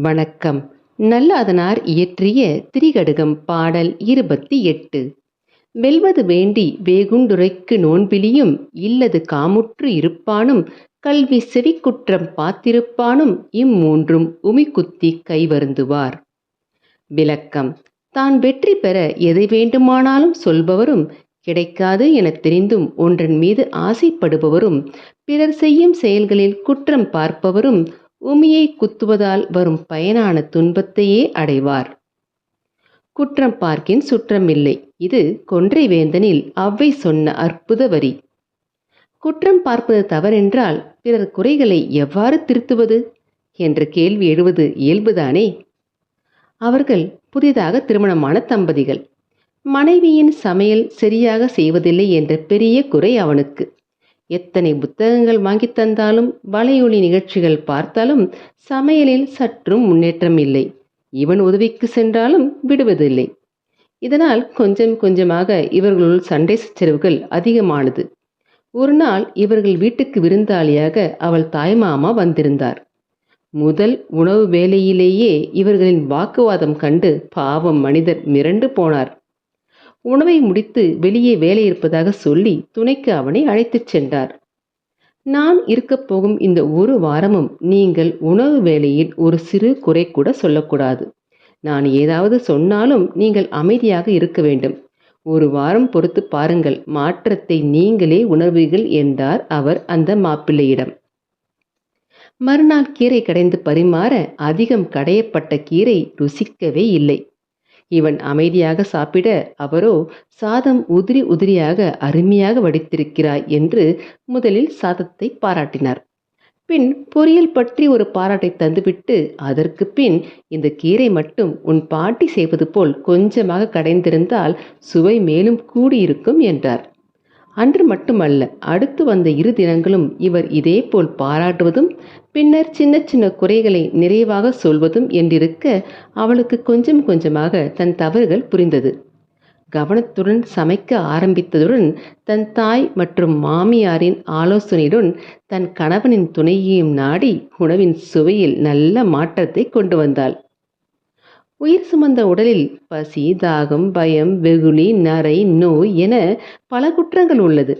வணக்கம். நல்லாதனார் இயற்றிய திரிகடுகம் பாடல் இருபத்தி எட்டு. வெல்வது வேண்டி வேகுண்டுரைக்கு நோன்பிலியும் இல்லது காமுற்று இருப்பானும் கல்வி செவிக்குற்றம் பார்த்திருப்பானும் இம்மூன்றும் உமிக்குத்தி கைவருந்துவார். விளக்கம். தான் வெற்றி பெற எதை வேண்டுமானாலும் சொல்பவரும் கிடைக்காது என தெரிந்தும் ஒன்றன் மீது ஆசைப்படுபவரும் பிறர் செய்யும் செயல்களில் குற்றம் பார்ப்பவரும் உமியை குத்துவதால் வரும் பயனான துன்பத்தையே அடைவார். குற்றம் பார்க்கின் சுற்றமில்லை. இது கொன்றை வேந்தனில் அவ்வை சொன்ன அற்புத வரி. குற்றம் பார்ப்பது தவறென்றால் பிறர் குறைகளை எவ்வாறு திருத்துவது? என்ற கேள்வி எழுவது இயல்புதானே? அவர்கள் புதிதாக திருமணமான தம்பதிகள். மனைவியின் சமையல் சரியாக செய்வதில்லை என்ற பெரிய குறை அவனுக்கு. எத்தனை புத்தகங்கள் வாங்கித் தந்தாலும் வலையொலி நிகழ்ச்சிகள் பார்த்தாலும் சமையலில் சற்றும் முன்னேற்றம் இல்லை. இவன் உதவிக்கு சென்றாலும் விடுவதில்லை. இதனால் கொஞ்சம் கொஞ்சமாக இவர்களுள் சண்டை சச்சரவுகள் அதிகமானது. ஒரு நாள் இவர்கள் வீட்டுக்கு விருந்தாளியாக அவள் தாய்மாமா வந்திருந்தார். முதல் உணவு வேலையிலேயே இவர்களின் வாக்குவாதம் கண்டு பாவம் மனிதர் மிரண்டு போனார். உணவை முடித்து வெளியே வேலை இருப்பதாக சொல்லி துணைக்கு அவனை அழைத்துச் சென்றார். நான் இருக்கப் போகும் இந்த ஒரு வாரமும் நீங்கள் உணவு வேலையில் ஒரு சிறு குறை கூட சொல்லக்கூடாது. நான் ஏதாவது சொன்னாலும் நீங்கள் அமைதியாக இருக்க வேண்டும். ஒரு வாரம் பொறுத்து பாருங்கள் மாற்றத்தை நீங்களே உணர்வீர்கள் என்றார் அவர் அந்த மாப்பிள்ளையிடம். மறுநாள் கீரை கடைந்து பரிமாற அதிகம் கடையப்பட்ட கீரை ருசிக்கவே இல்லை. இவன் அமைதியாக சாப்பிட அவரோ சாதம் உதிரி உதிரியாக அருமையாக வடித்திருக்கிறாய் என்று முதலில் சாதத்தை பாராட்டினார். பின் பொரியல் பற்றி ஒரு பாராட்டை தந்துவிட்டு அதற்கு பின் இந்த கீரை மட்டும் உன் பாட்டி செய்வது போல் கொஞ்சமாக கடைந்திருந்தால் சுவை மேலும் கூடியிருக்கும் என்றார். அன்று மட்டுமல்ல அடுத்து வந்த இரு தினங்களும் இவர் இதேபோல் பாராட்டுவதும் பின்னர் சின்ன சின்ன குறைகளை நிறைவாக சொல்வதும் என்றிருக்க அவளுக்கு கொஞ்சம் கொஞ்சமாக தன் தவறுகள் புரிந்தது. கவனத்துடன் சமைக்க ஆரம்பித்ததுடன் தன் தாய் மற்றும் மாமியாரின் ஆலோசனையுடன் தன் கணவனின் துணையையும் நாடி உணவின் சுவையில் நல்ல மாற்றத்தை கொண்டு வந்தாள். உயிர் சுமந்த உடலில் பசி தாகம் பயம் வெகுளி நரை நோய் என பல குற்றங்கள் உள்ளது.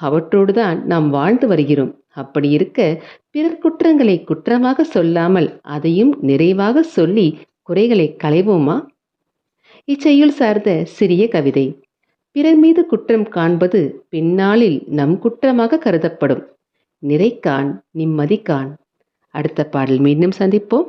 அவற்றோடுதான் நாம் வாழ்ந்து வருகிறோம். அப்படி இருக்க பிறர் குற்றங்களை குற்றமாக சொல்லாமல் அதையும் நிறைவாக சொல்லி குறைகளை களைவோமா? இச்செயல் சார்ந்த சிறிய கவிதை. பிறர் மீது குற்றம் காண்பது பின்னாளில் நம் குற்றமாக கருதப்படும். நிறைக்கான் நிம்மதிக்கான் அடுத்த பாடல் மீண்டும் சந்திப்போம்.